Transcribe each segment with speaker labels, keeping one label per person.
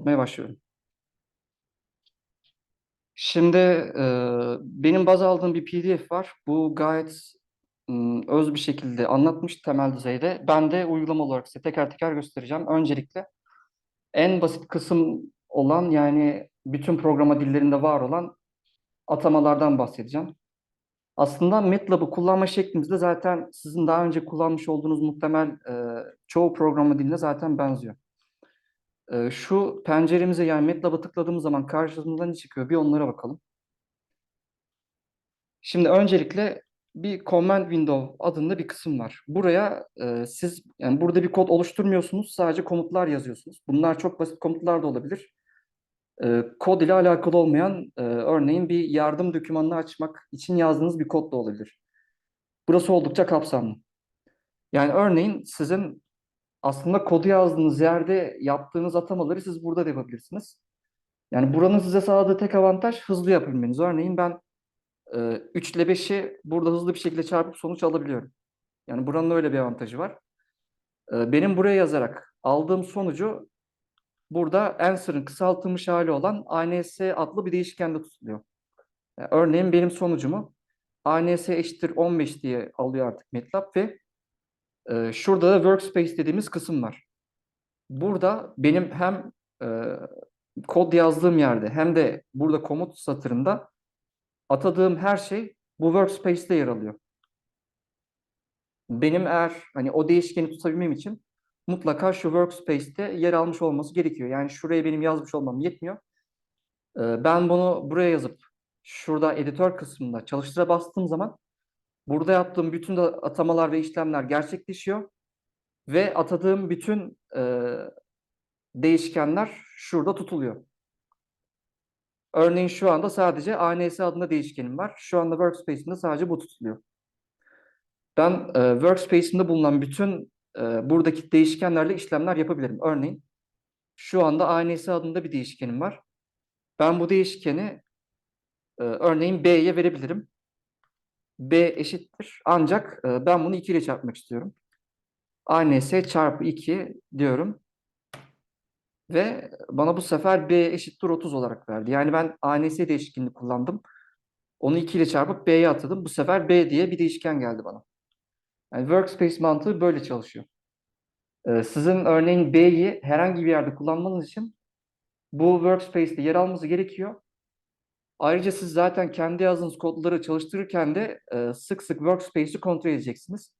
Speaker 1: Yapmaya başlıyorum. Şimdi e, benim baz aldığım bir PDF var. Bu gayet öz bir şekilde anlatmış temel düzeyde. Ben de uygulama olarak size teker teker göstereceğim. Öncelikle en basit kısım olan yani bütün programa dillerinde var olan atamalardan bahsedeceğim. Aslında MATLAB'ı kullanma şeklimiz de zaten sizin daha önce kullanmış olduğunuz muhtemel e, çoğu programa diline zaten benziyor. Ee, şu penceremize yani MATLAB'a tıkladığımız zaman karşımıza ne çıkıyor? Bir onlara bakalım. Şimdi öncelikle bir command window adında bir kısım var. Buraya e, siz yani burada bir kod oluşturmuyorsunuz, sadece komutlar yazıyorsunuz. Bunlar çok basit komutlar da olabilir. E, kod ile alakalı olmayan e, örneğin bir yardım dokümanını açmak için yazdığınız bir kod da olabilir. Burası oldukça kapsamlı. Yani örneğin sizin aslında kodu yazdığınız yerde yaptığınız atamaları siz burada da yapabilirsiniz. Yani buranın size sağladığı tek avantaj hızlı yapabilmeniz. Örneğin ben e, 3 ile 5'i burada hızlı bir şekilde çarpıp sonuç alabiliyorum. Yani buranın öyle bir avantajı var. E, benim buraya yazarak aldığım sonucu burada answer'ın kısaltılmış hali olan ANS adlı bir değişkende tutuluyor. Yani örneğin benim sonucumu ANS eşittir 15 diye alıyor artık MATLAB ve ee, şurada da workspace dediğimiz kısım var. Burada benim hem e, kod yazdığım yerde hem de burada komut satırında atadığım her şey bu workspace'te yer alıyor. Benim eğer hani o değişkeni tutabilmem için mutlaka şu workspace'te yer almış olması gerekiyor. Yani şuraya benim yazmış olmam yetmiyor. Ee, ben bunu buraya yazıp şurada editör kısmında çalıştıra bastığım zaman Burada yaptığım bütün de atamalar ve işlemler gerçekleşiyor. Ve atadığım bütün e, değişkenler şurada tutuluyor. Örneğin şu anda sadece ANS adında değişkenim var. Şu anda Workspace'imde sadece bu tutuluyor. Ben e, Workspace'imde bulunan bütün e, buradaki değişkenlerle işlemler yapabilirim. Örneğin şu anda ANS adında bir değişkenim var. Ben bu değişkeni e, örneğin B'ye verebilirim. B eşittir. Ancak e, ben bunu 2 ile çarpmak istiyorum. ANS çarpı 2 diyorum. Ve bana bu sefer B eşittir 30 olarak verdi. Yani ben ANS değişkenini kullandım. Onu 2 ile çarpıp B'ye atadım. Bu sefer B diye bir değişken geldi bana. Yani workspace mantığı böyle çalışıyor. Ee, sizin örneğin B'yi herhangi bir yerde kullanmanız için bu workspace'te yer alması gerekiyor. Ayrıca siz zaten kendi yazdığınız kodları çalıştırırken de e, sık sık workspace'i kontrol edeceksiniz.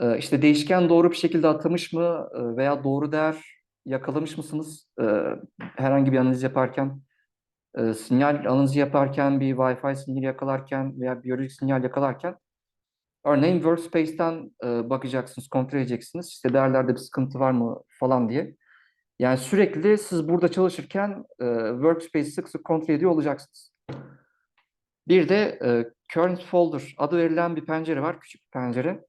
Speaker 1: E, işte değişken doğru bir şekilde atamış mı e, veya doğru değer yakalamış mısınız? E, herhangi bir analiz yaparken, sinyal analizi yaparken, bir Wi-Fi sinyali yakalarken veya biyolojik sinyal yakalarken örneğin workspace'ten bakacaksınız, kontrol edeceksiniz. İşte değerlerde bir sıkıntı var mı falan diye. Yani sürekli siz burada çalışırken e, workspace'i sık sık kontrol ediyor olacaksınız. Bir de e, current folder adı verilen bir pencere var, küçük bir pencere.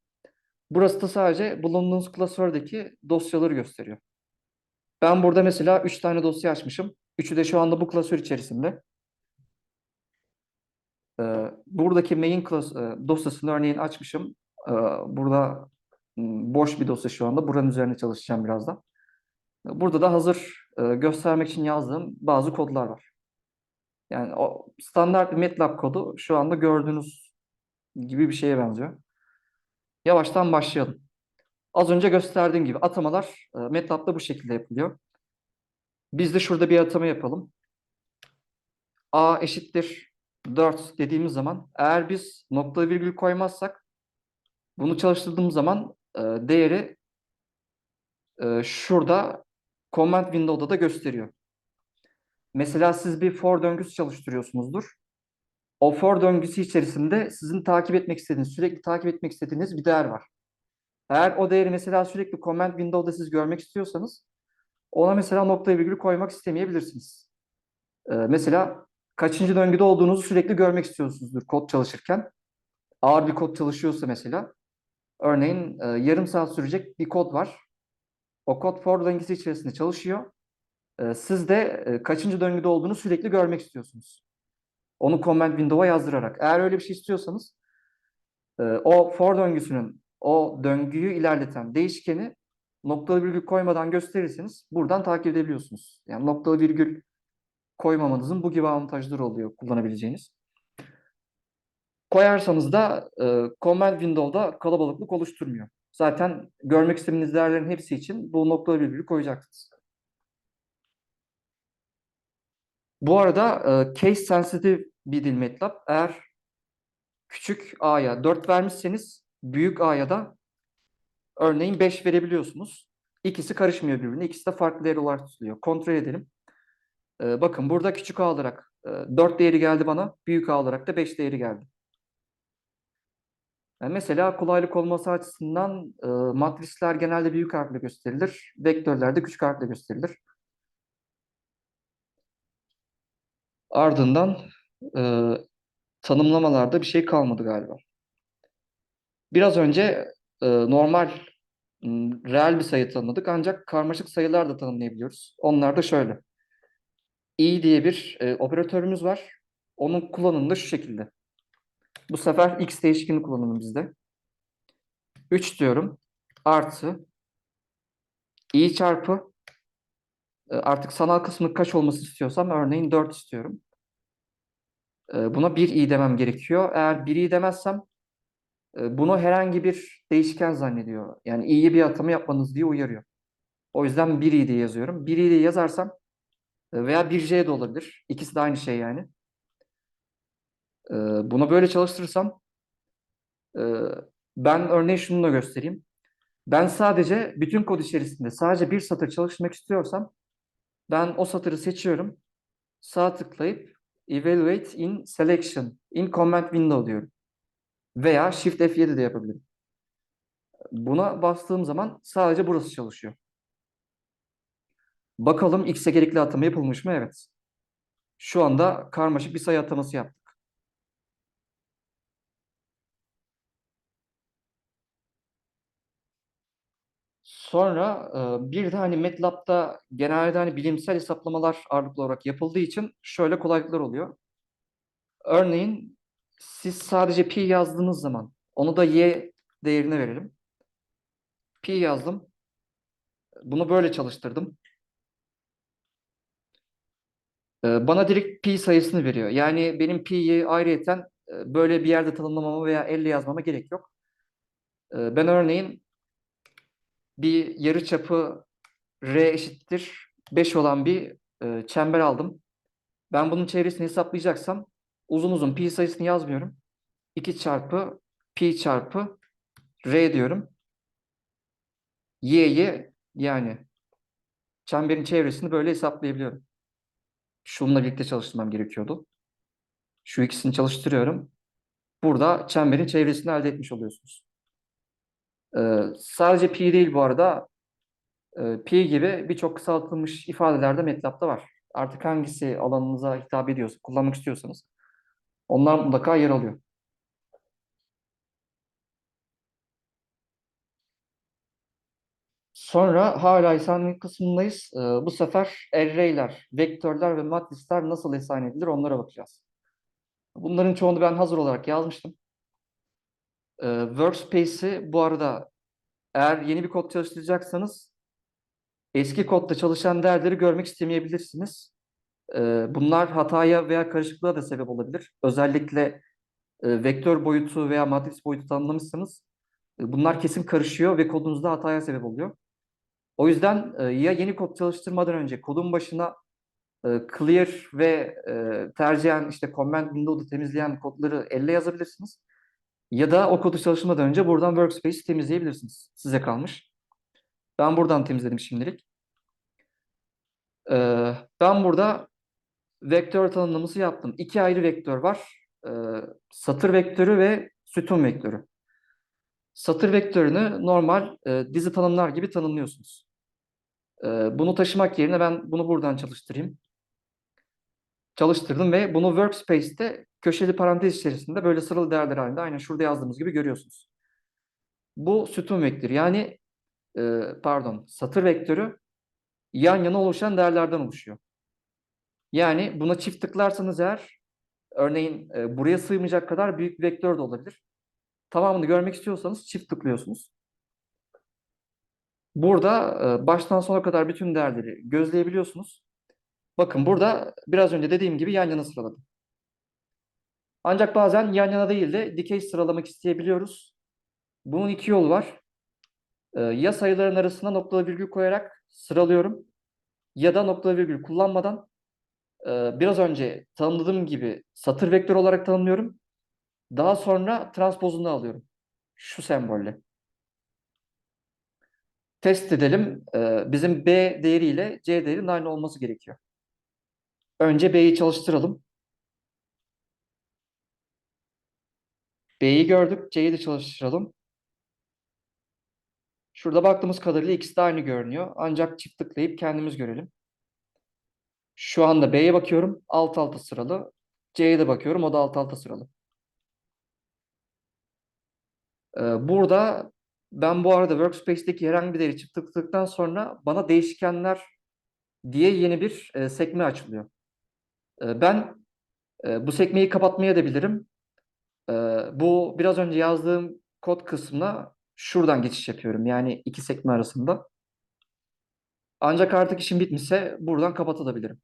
Speaker 1: Burası da sadece bulunduğunuz klasördeki dosyaları gösteriyor. Ben burada mesela 3 tane dosya açmışım. Üçü de şu anda bu klasör içerisinde. E, buradaki main class, e, dosyasını örneğin açmışım. E, burada boş bir dosya şu anda. Buranın üzerine çalışacağım birazdan. Burada da hazır e, göstermek için yazdığım bazı kodlar var. Yani o standart bir MATLAB kodu şu anda gördüğünüz gibi bir şeye benziyor. Yavaştan başlayalım. Az önce gösterdiğim gibi atamalar e, MATLAB'da bu şekilde yapılıyor. Biz de şurada bir atama yapalım. A eşittir 4 dediğimiz zaman eğer biz nokta virgül koymazsak bunu çalıştırdığımız zaman e, değeri şurada Command Window'da da gösteriyor. Mesela siz bir for döngüsü çalıştırıyorsunuzdur. O for döngüsü içerisinde sizin takip etmek istediğiniz, sürekli takip etmek istediğiniz bir değer var. Eğer o değeri mesela sürekli Command Window'da siz görmek istiyorsanız ona mesela nokta virgül koymak istemeyebilirsiniz. Ee, mesela kaçıncı döngüde olduğunuzu sürekli görmek istiyorsunuzdur kod çalışırken. Ağır bir kod çalışıyorsa mesela. Örneğin e, yarım saat sürecek bir kod var. O kod for döngüsü içerisinde çalışıyor. Ee, siz de e, kaçıncı döngüde olduğunu sürekli görmek istiyorsunuz. Onu comment window'a yazdırarak. Eğer öyle bir şey istiyorsanız e, o for döngüsünün o döngüyü ilerleten değişkeni noktalı virgül koymadan gösterirseniz buradan takip edebiliyorsunuz. Yani noktalı virgül koymamanızın bu gibi avantajları oluyor kullanabileceğiniz. Koyarsanız da e, Command Window'da kalabalıklık oluşturmuyor. Zaten görmek istediğiniz değerlerin hepsi için bu noktalı virgülü koyacaksınız. Bu arada e, case sensitive bir dil MATLAB. Eğer küçük a'ya 4 vermişseniz büyük a'ya da örneğin 5 verebiliyorsunuz. İkisi karışmıyor birbirine. İkisi de farklı değer olarak tutuluyor. Kontrol edelim. E, bakın burada küçük a olarak e, 4 değeri geldi bana. Büyük a olarak da 5 değeri geldi. Mesela kolaylık olması açısından e, matrisler genelde büyük harfle gösterilir. Vektörler de küçük harfle gösterilir. Ardından e, tanımlamalarda bir şey kalmadı galiba. Biraz önce e, normal reel bir sayı tanımladık ancak karmaşık sayılar da tanımlayabiliyoruz. Onlar da şöyle. i diye bir e, operatörümüz var. Onun kullanımı da şu şekilde. Bu sefer x değişkeni kullanımı bizde. 3 diyorum. Artı i çarpı e, artık sanal kısmı kaç olması istiyorsam örneğin 4 istiyorum. E, Buna 1 i demem gerekiyor. Eğer 1 i demezsem e, bunu herhangi bir değişken zannediyor. Yani i'ye bir atama yapmanız diye uyarıyor. O yüzden 1 i diye yazıyorum. 1 i diye yazarsam veya 1c de olabilir. İkisi de aynı şey yani. E, Bunu böyle çalıştırırsam e, ben örneğin şunu da göstereyim. Ben sadece bütün kod içerisinde sadece bir satır çalıştırmak istiyorsam ben o satırı seçiyorum. Sağ tıklayıp Evaluate in Selection in Command Window diyorum. Veya Shift F7 de yapabilirim. Buna bastığım zaman sadece burası çalışıyor. Bakalım X'e gerekli atama yapılmış mı? Evet. Şu anda karmaşık bir sayı ataması yaptık. Sonra e, bir de hani MATLAB'da genelde hani bilimsel hesaplamalar ağırlıklı olarak yapıldığı için şöyle kolaylıklar oluyor. Örneğin siz sadece pi yazdığınız zaman onu da y değerine verelim. Pi yazdım. Bunu böyle çalıştırdım. E, Bana direkt pi sayısını veriyor. Yani benim pi'yi ayrıyeten e, böyle bir yerde tanımlamama veya elle yazmama gerek yok. Ben örneğin bir yarıçapı r eşittir 5 olan bir e, çember aldım. Ben bunun çevresini hesaplayacaksam uzun uzun pi sayısını yazmıyorum. 2 çarpı pi çarpı r diyorum. y'yi yani çemberin çevresini böyle hesaplayabiliyorum. Şununla birlikte çalıştırmam gerekiyordu. Şu ikisini çalıştırıyorum. Burada çemberin çevresini elde etmiş oluyorsunuz. Ee, sadece pi değil bu arada. Ee, pi gibi birçok kısaltılmış ifadeler de MATLAB'da var. Artık hangisi alanınıza hitap ediyorsa, kullanmak istiyorsanız onlar mutlaka yer alıyor. Sonra hala assignment kısmındayız. Ee, bu sefer array'ler, vektörler ve matrisler nasıl assign edilir onlara bakacağız. Bunların çoğunu ben hazır olarak yazmıştım. Ee, Workspace'i bu arada eğer yeni bir kod çalıştıracaksanız eski kodda çalışan değerleri görmek istemeyebilirsiniz. Ee, Bunlar hataya veya karışıklığa da sebep olabilir. Özellikle e, vektör boyutu veya matris boyutu tanımlamışsanız e, bunlar kesin karışıyor ve kodunuzda hataya sebep oluyor. O yüzden e, ya yeni kod çalıştırmadan önce kodun başına e, clear ve e, tercihen işte command window'da temizleyen kodları elle yazabilirsiniz. Ya da o kodu çalıştırmadan önce buradan workspace temizleyebilirsiniz. Size kalmış. Ben buradan temizledim şimdilik. Ee, ben burada vektör tanımlaması yaptım. İki ayrı vektör var. Ee, satır vektörü ve sütun vektörü. Satır vektörünü normal e, dizi tanımlar gibi tanımlıyorsunuz. Ee, bunu taşımak yerine ben bunu buradan çalıştırayım. Çalıştırdım ve bunu Workspace'te köşeli parantez içerisinde böyle sıralı değerler halinde aynen şurada yazdığımız gibi görüyorsunuz. Bu sütun vektörü yani e, pardon satır vektörü yan yana oluşan değerlerden oluşuyor. Yani buna çift tıklarsanız eğer örneğin e, buraya sığmayacak kadar büyük bir vektör de olabilir. Tamamını görmek istiyorsanız çift tıklıyorsunuz. Burada e, baştan sona kadar bütün değerleri gözleyebiliyorsunuz. Bakın burada biraz önce dediğim gibi yan yana sıraladım. Ancak bazen yan yana değil de dikey sıralamak isteyebiliyoruz. Bunun iki yolu var. E, ya sayıların arasına noktalı virgül koyarak sıralıyorum ya da noktalı virgül kullanmadan e, biraz önce tanımladığım gibi satır vektörü olarak tanımlıyorum. Daha sonra transpozunu alıyorum. Şu sembolle. Test edelim. E, bizim B değeriyle C değerinin aynı olması gerekiyor. Önce B'yi çalıştıralım. B'yi gördük. C'yi de çalıştıralım. Şurada baktığımız kadarıyla ikisi de aynı görünüyor. Ancak çift tıklayıp kendimiz görelim. Şu anda B'ye bakıyorum. Alt alta sıralı. C'ye de bakıyorum. O da alt alta sıralı. Ee, burada ben bu arada Workspace'deki herhangi bir değeri çift tıkladıktan sonra bana değişkenler diye yeni bir e, sekme açılıyor. E, ben e, bu sekmeyi kapatmaya da bilirim. E, bu biraz önce yazdığım kod kısmına şuradan geçiş yapıyorum. Yani iki sekme arasında. Ancak artık işim bitmişse buradan kapatabilirim.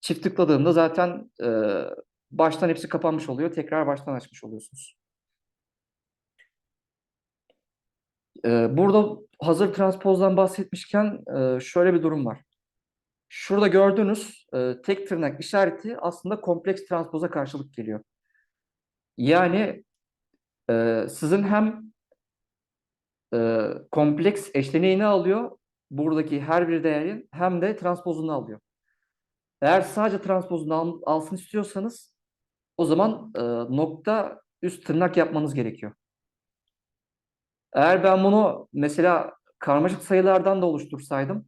Speaker 1: Çift tıkladığımda zaten e, baştan hepsi kapanmış oluyor. Tekrar baştan açmış oluyorsunuz. E, burada hazır transpozdan bahsetmişken e, şöyle bir durum var. Şurada gördüğünüz e, tek tırnak işareti aslında kompleks transpoza karşılık geliyor. Yani e, sizin hem e, kompleks eşleneğini alıyor buradaki her bir değerin hem de transpozunu alıyor. Eğer sadece transpozunu al, alsın istiyorsanız o zaman e, nokta üst tırnak yapmanız gerekiyor. Eğer ben bunu mesela karmaşık sayılardan da oluştursaydım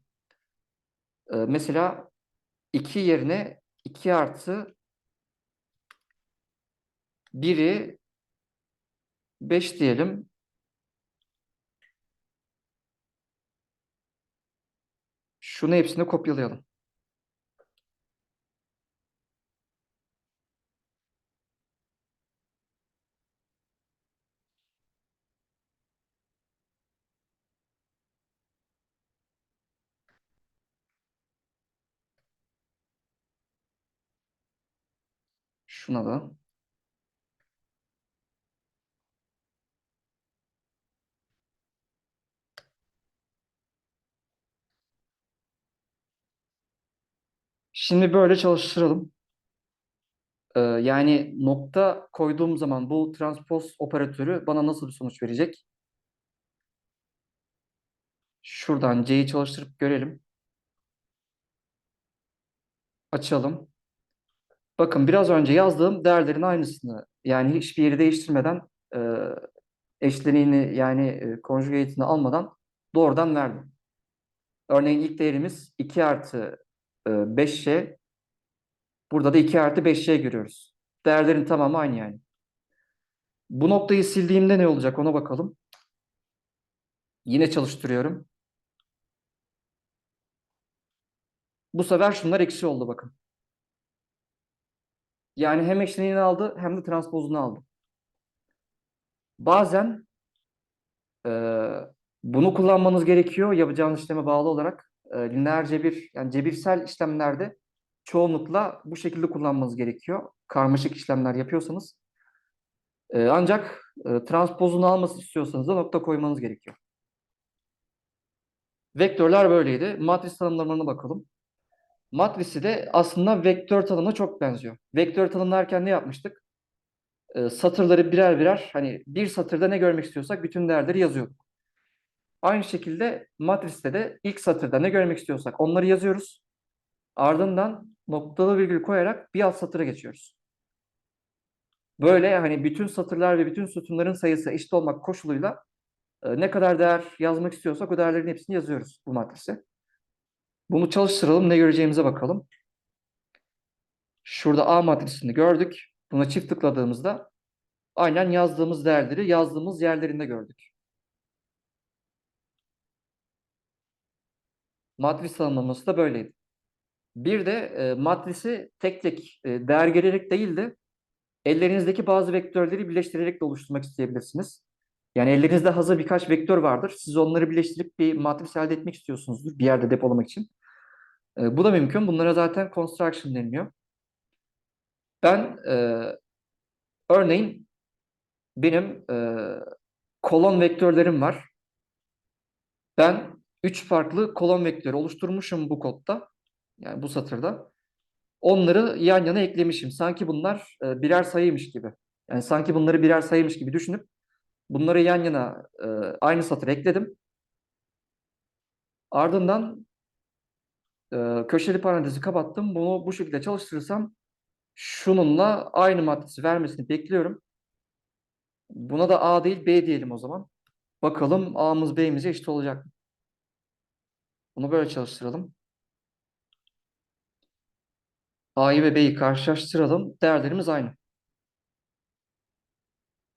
Speaker 1: e, mesela 2 yerine 2 artı 1'i 5 diyelim. Şunu hepsini kopyalayalım. Şuna da. Şimdi böyle çalıştıralım. Ee, yani nokta koyduğum zaman bu transpoz operatörü bana nasıl bir sonuç verecek? Şuradan C'yi çalıştırıp görelim. Açalım. Bakın biraz önce yazdığım değerlerin aynısını yani hiçbir yeri değiştirmeden e, eşleniğini yani e, conjugate'ini almadan doğrudan verdim. Örneğin ilk değerimiz 2 artı 5y. Burada da 2 artı 5y görüyoruz. Değerlerin tamamı aynı yani. Bu noktayı sildiğimde ne olacak ona bakalım. Yine çalıştırıyorum. Bu sefer şunlar eksi oldu bakın. Yani hem eşleniğini aldı hem de transpozunu aldı. Bazen e, bunu kullanmanız gerekiyor yapacağınız işleme bağlı olarak. E, lineer cebir, yani cebirsel işlemlerde çoğunlukla bu şekilde kullanmanız gerekiyor. Karmaşık işlemler yapıyorsanız. E, ancak e, transpozunu alması istiyorsanız da nokta koymanız gerekiyor. Vektörler böyleydi. Matris tanımlarına bakalım. Matrisi de aslında vektör tanımına çok benziyor. Vektör tanımlarken ne yapmıştık? E, satırları birer birer hani bir satırda ne görmek istiyorsak bütün değerleri yazıyorduk. Aynı şekilde matriste de ilk satırda ne görmek istiyorsak onları yazıyoruz. Ardından noktalı virgül koyarak bir alt satıra geçiyoruz. Böyle hani bütün satırlar ve bütün sütunların sayısı eşit olmak koşuluyla e, ne kadar değer yazmak istiyorsak o değerlerin hepsini yazıyoruz bu matrise. Bunu çalıştıralım ne göreceğimize bakalım. Şurada A matrisini gördük. Buna çift tıkladığımızda aynen yazdığımız değerleri yazdığımız yerlerinde gördük. Matris tanımlaması da böyleydi. Bir de e, matrisi tek tek e, değer gelerek değil de ellerinizdeki bazı vektörleri birleştirerek de oluşturmak isteyebilirsiniz. Yani ellerinizde hazır birkaç vektör vardır. Siz onları birleştirip bir matris elde etmek istiyorsunuzdur bir yerde depolamak için. E, bu da mümkün. Bunlara zaten construction deniliyor. Ben e, örneğin benim e, kolon vektörlerim var. Ben üç farklı kolon vektörü oluşturmuşum bu kodda. Yani bu satırda. Onları yan yana eklemişim. Sanki bunlar e, birer sayıymış gibi. Yani sanki bunları birer sayıymış gibi düşünüp bunları yan yana e, aynı satıra ekledim. Ardından e, köşeli parantezi kapattım. Bunu bu şekilde çalıştırırsam şununla aynı matrisi vermesini bekliyorum. Buna da A değil B diyelim o zaman. Bakalım A'mız B'mize eşit olacak mı? Bunu böyle çalıştıralım. A'yı ve B'yi karşılaştıralım. Değerlerimiz aynı.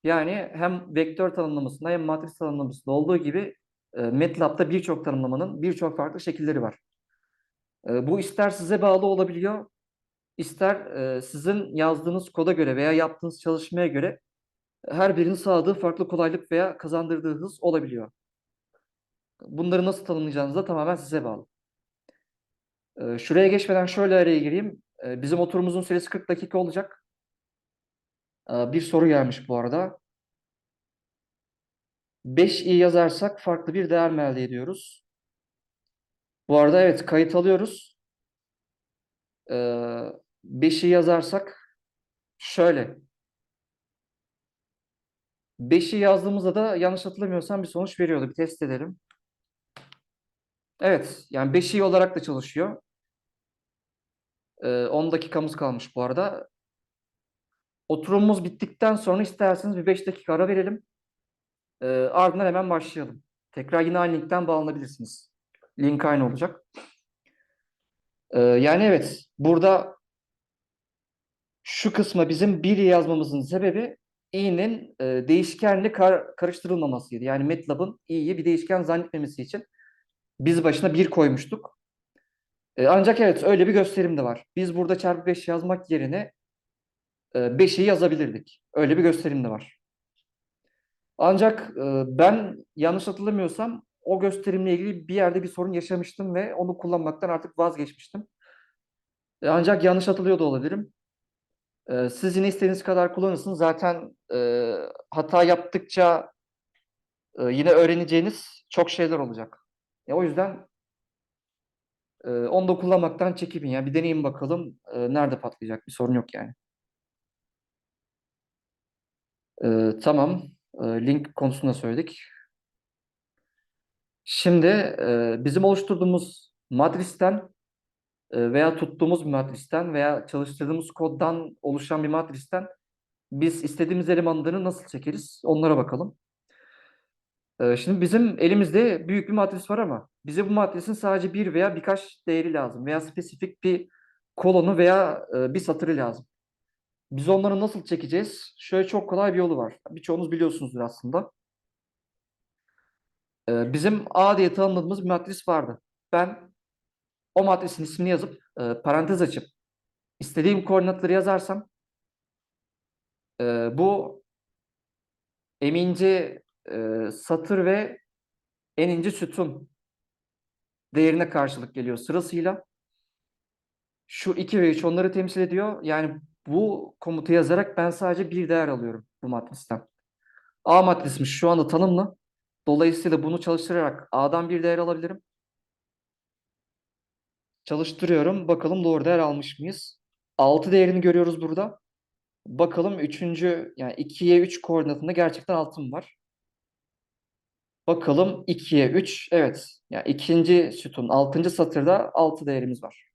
Speaker 1: Yani hem vektör tanımlamasında hem matris tanımlamasında olduğu gibi e, MATLAB'da birçok tanımlamanın birçok farklı şekilleri var. E, bu ister size bağlı olabiliyor, ister e, sizin yazdığınız koda göre veya yaptığınız çalışmaya göre her birinin sağladığı farklı kolaylık veya kazandırdığı hız olabiliyor. Bunları nasıl tanımlayacağınız da tamamen size bağlı. E, şuraya geçmeden şöyle araya gireyim. E, bizim oturumumuzun süresi 40 dakika olacak. E, bir soru gelmiş bu arada. 5i yazarsak farklı bir değer mi elde ediyoruz? Bu arada evet kayıt alıyoruz. Ee, 5'i yazarsak şöyle. 5'i yazdığımızda da yanlış hatırlamıyorsam bir sonuç veriyordu. Bir test edelim. Evet yani 5i olarak da çalışıyor. Ee, 10 dakikamız kalmış bu arada. Oturumumuz bittikten sonra isterseniz bir 5 dakika ara verelim. Ee, ardından hemen başlayalım. Tekrar yine aynı linkten bağlanabilirsiniz. Link aynı olacak. Ee, yani evet, burada şu kısma bizim 1 yazmamızın sebebi i'nin e, değişkenle kar, karıştırılmamasıydı. Yani MATLAB'ın i'yi bir değişken zannetmemesi için biz başına 1 koymuştuk. E, ancak evet öyle bir gösterim de var. Biz burada çarpı 5 yazmak yerine e, 5'i yazabilirdik. Öyle bir gösterim de var. Ancak e, ben yanlış hatırlamıyorsam o gösterimle ilgili bir yerde bir sorun yaşamıştım ve onu kullanmaktan artık vazgeçmiştim. E, ancak yanlış hatırlıyor da olabilirim. E, siz yine istediğiniz kadar kullanırsınız. Zaten e, hata yaptıkça e, yine öğreneceğiniz çok şeyler olacak. E, o yüzden e, onu da kullanmaktan çekinmeyin. Yani bir deneyin bakalım e, nerede patlayacak. Bir sorun yok yani. E, tamam. E, link konusunda söyledik. Şimdi e, bizim oluşturduğumuz matristen e, veya tuttuğumuz bir matristen veya çalıştırdığımız koddan oluşan bir matristen biz istediğimiz elemanları nasıl çekeriz? Onlara bakalım. E, şimdi bizim elimizde büyük bir matris var ama bize bu matrisin sadece bir veya birkaç değeri lazım veya spesifik bir kolonu veya e, bir satırı lazım. Biz onları nasıl çekeceğiz? Şöyle çok kolay bir yolu var. Birçoğunuz biliyorsunuzdur aslında. Ee, bizim A diye tanımladığımız bir matris vardı. Ben o matrisin ismini yazıp e, parantez açıp istediğim koordinatları yazarsam e, bu eminci e, satır ve eninci sütun değerine karşılık geliyor sırasıyla. Şu 2 ve 3 onları temsil ediyor. Yani bu komutu yazarak ben sadece bir değer alıyorum bu matristen. A matrismiş şu anda tanımlı. Dolayısıyla bunu çalıştırarak A'dan bir değer alabilirim. Çalıştırıyorum. Bakalım doğru değer almış mıyız? 6 değerini görüyoruz burada. Bakalım 3. yani 2'ye 3 koordinatında gerçekten altın var. Bakalım 2'ye 3. Evet. Yani ikinci sütun 6. satırda 6 değerimiz var.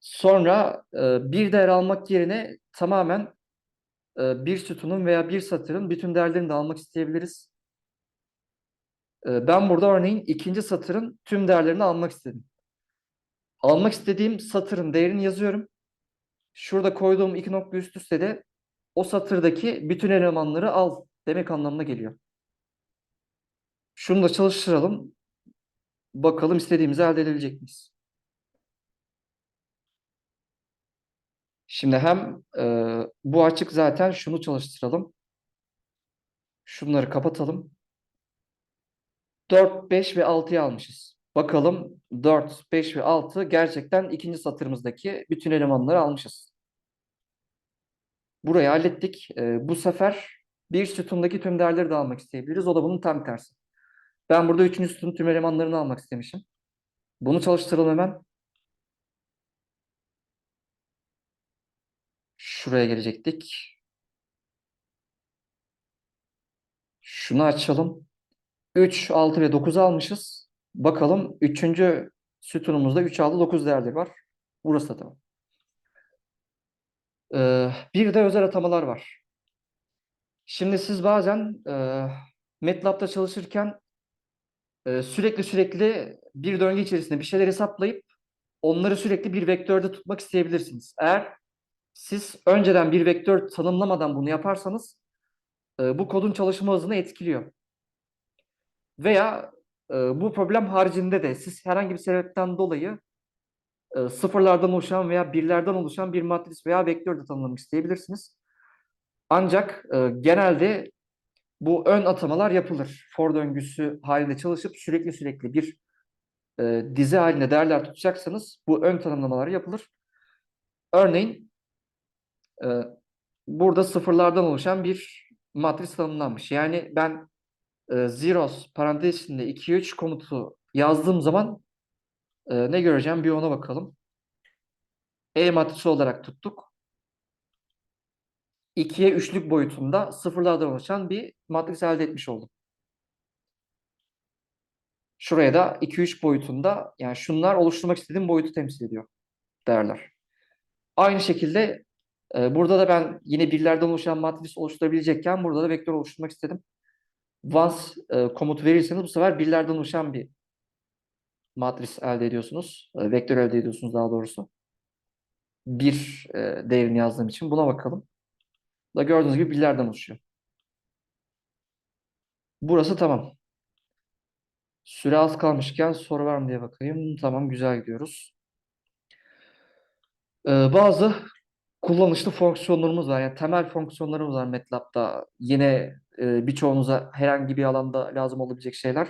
Speaker 1: Sonra e, bir değer almak yerine tamamen e, bir sütunun veya bir satırın bütün değerlerini de almak isteyebiliriz. E, ben burada örneğin ikinci satırın tüm değerlerini almak istedim. Almak istediğim satırın değerini yazıyorum. Şurada koyduğum iki nokta üst üste de o satırdaki bütün elemanları al demek anlamına geliyor. Şunu da çalıştıralım. Bakalım istediğimizi elde edebilecek miyiz? Şimdi hem e, bu açık zaten şunu çalıştıralım. Şunları kapatalım. 4, 5 ve 6'yı almışız. Bakalım 4, 5 ve 6 gerçekten ikinci satırımızdaki bütün elemanları almışız. Burayı hallettik. E, bu sefer bir sütundaki tüm değerleri de almak isteyebiliriz. O da bunun tam tersi. Ben burada üçüncü sütun tüm elemanlarını almak istemişim. Bunu çalıştıralım hemen. Şuraya gelecektik. Şunu açalım. 3, 6 ve 9 almışız. Bakalım 3. sütunumuzda 3, 6, 9 değerleri var. Burası da tamam. Ee, bir de özel atamalar var. Şimdi siz bazen e, MATLAB'da çalışırken e, sürekli sürekli bir döngü içerisinde bir şeyler hesaplayıp onları sürekli bir vektörde tutmak isteyebilirsiniz. Eğer siz önceden bir vektör tanımlamadan bunu yaparsanız e, bu kodun çalışma hızını etkiliyor. Veya e, bu problem haricinde de siz herhangi bir sebepten dolayı e, sıfırlardan oluşan veya birlerden oluşan bir matris veya vektör de tanımlamak isteyebilirsiniz. Ancak e, genelde bu ön atamalar yapılır. For döngüsü halinde çalışıp sürekli sürekli bir e, dizi halinde değerler tutacaksanız bu ön tanımlamalar yapılır. Örneğin e, burada sıfırlardan oluşan bir matris tanımlanmış. Yani ben e, zeros parantez içinde 2'ye 3 komutu yazdığım zaman e, ne göreceğim bir ona bakalım. E matrisi olarak tuttuk. 2'ye 3'lük boyutunda sıfırlardan oluşan bir matris elde etmiş oldum. Şuraya da 2-3 boyutunda yani şunlar oluşturmak istediğim boyutu temsil ediyor değerler. Aynı şekilde e, burada da ben yine birlerden oluşan matris oluşturabilecekken burada da vektör oluşturmak istedim. Once e, komut verirseniz bu sefer birlerden oluşan bir matris elde ediyorsunuz. E, vektör elde ediyorsunuz daha doğrusu. Bir e, değerini yazdığım için buna bakalım. Da gördüğünüz gibi birlerden oluşuyor. Burası tamam. Süre az kalmışken soru var mı diye bakayım. Tamam güzel gidiyoruz. Ee, bazı kullanışlı fonksiyonlarımız var. Yani temel fonksiyonlarımız var MATLAB'da. Yine e, birçoğunuza herhangi bir alanda lazım olabilecek şeyler.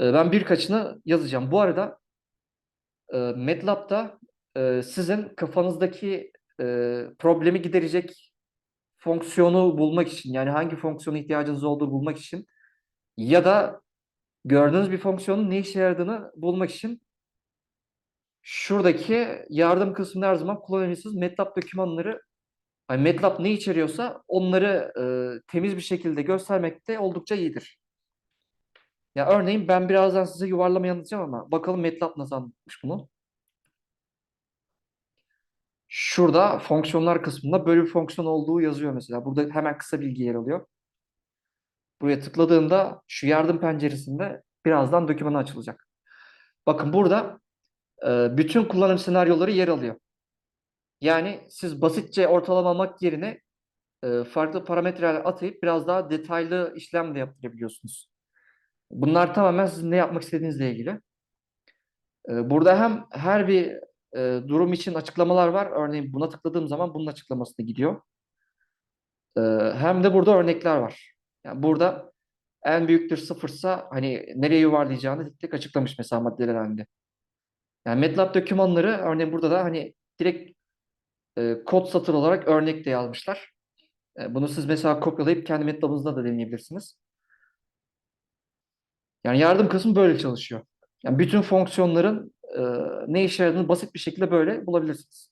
Speaker 1: E, ben birkaçını yazacağım. Bu arada e, MATLAB'da e, sizin kafanızdaki e, problemi giderecek fonksiyonu bulmak için yani hangi fonksiyona ihtiyacınız olduğu bulmak için ya da gördüğünüz bir fonksiyonun ne işe yaradığını bulmak için şuradaki yardım kısmını her zaman kullanabilirsiniz. MATLAB dokümanları yani MATLAB ne içeriyorsa onları e, temiz bir şekilde göstermekte oldukça iyidir. Ya örneğin ben birazdan size yuvarlama anlatacağım ama bakalım MATLAB nasıl anlatmış bunu. Şurada fonksiyonlar kısmında böyle bir fonksiyon olduğu yazıyor mesela. Burada hemen kısa bilgi yer alıyor. Buraya tıkladığımda şu yardım penceresinde birazdan dokümanı açılacak. Bakın burada e, bütün kullanım senaryoları yer alıyor. Yani siz basitçe ortalamamak yerine e, farklı parametreler atayıp biraz daha detaylı işlem de yaptırabiliyorsunuz. Bunlar tamamen sizin ne yapmak istediğinizle ilgili. E, burada hem her bir e, durum için açıklamalar var. Örneğin buna tıkladığım zaman bunun açıklaması da gidiyor. E, hem de burada örnekler var. Yani burada en büyüktür sıfırsa hani nereye yuvarlayacağını tek tek açıklamış mesela maddeler halinde. Yani MATLAB dokümanları örneğin burada da hani direkt e, kod satır olarak örnek de yazmışlar. E, bunu siz mesela kopyalayıp kendi MATLAB'ınızda da deneyebilirsiniz. Yani yardım kısmı böyle çalışıyor. Yani bütün fonksiyonların e, ne işe yaradığını basit bir şekilde böyle bulabilirsiniz.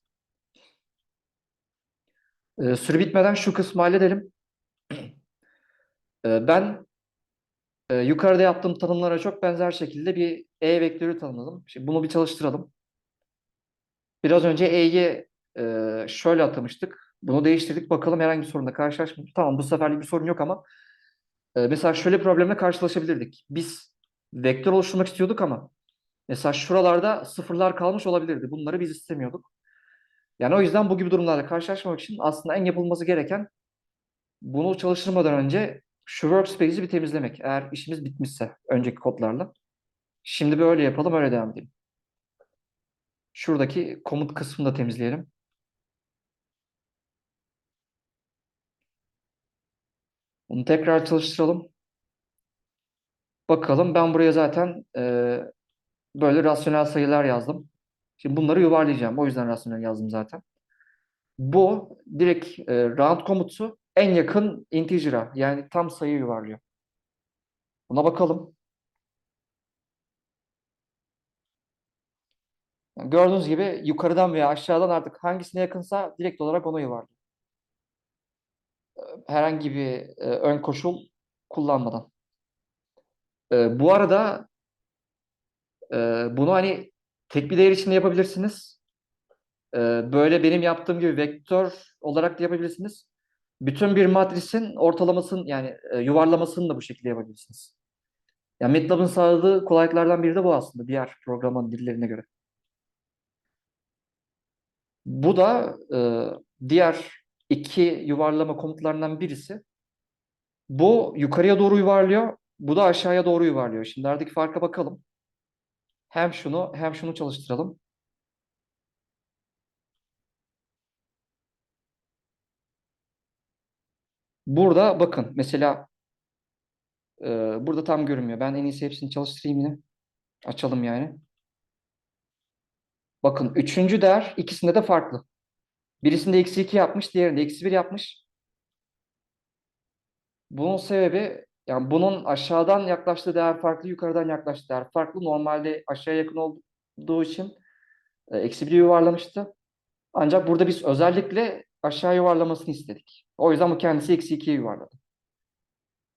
Speaker 1: E, süre bitmeden şu kısmı halledelim. E, ben e, yukarıda yaptığım tanımlara çok benzer şekilde bir E vektörü tanımladım. Şimdi bunu bir çalıştıralım. Biraz önce E'yi e, şöyle atamıştık. Bunu değiştirdik. Bakalım herhangi bir sorunla karşılaşmadık. Tamam bu seferlik bir sorun yok ama mesela şöyle problemle karşılaşabilirdik. Biz vektör oluşturmak istiyorduk ama mesela şuralarda sıfırlar kalmış olabilirdi. Bunları biz istemiyorduk. Yani o yüzden bu gibi durumlarla karşılaşmamak için aslında en yapılması gereken bunu çalıştırmadan önce şu workspace'i bir temizlemek. Eğer işimiz bitmişse önceki kodlarla. Şimdi böyle yapalım öyle devam edelim. Şuradaki komut kısmını da temizleyelim. Bunu tekrar çalıştıralım. Bakalım ben buraya zaten e, böyle rasyonel sayılar yazdım. Şimdi bunları yuvarlayacağım. O yüzden rasyonel yazdım zaten. Bu direkt e, round komutu en yakın integer'a yani tam sayı yuvarlıyor. Buna bakalım. Gördüğünüz gibi yukarıdan veya aşağıdan artık hangisine yakınsa direkt olarak ona yuvarlıyor. E, Herhangi bir e, ön koşul kullanmadan. E, bu arada e, bunu hani tek bir değer içinde yapabilirsiniz. E, böyle benim yaptığım gibi vektör olarak da yapabilirsiniz. Bütün bir matrisin ortalamasını yani e, yuvarlamasını da bu şekilde yapabilirsiniz. Yani MATLAB'ın sağladığı kolaylıklardan biri de bu aslında diğer programın dillerine göre. Bu da e, diğer iki yuvarlama komutlarından birisi. Bu yukarıya doğru yuvarlıyor, bu da aşağıya doğru yuvarlıyor. Şimdi aradaki farka bakalım. Hem şunu hem şunu çalıştıralım. Burada bakın mesela e, burada tam görünmüyor. Ben en iyisi hepsini çalıştırayım yine. Açalım yani. Bakın üçüncü değer ikisinde de farklı. Birisinde eksi 2 yapmış, diğerinde eksi 1 yapmış. Bunun sebebi yani bunun aşağıdan yaklaştığı değer farklı, yukarıdan yaklaştığı değer farklı. Normalde aşağıya yakın olduğu için e, eksi 1'i yuvarlamıştı. Ancak burada biz özellikle aşağı yuvarlamasını istedik. O yüzden bu kendisi eksi 2'ye yuvarladı.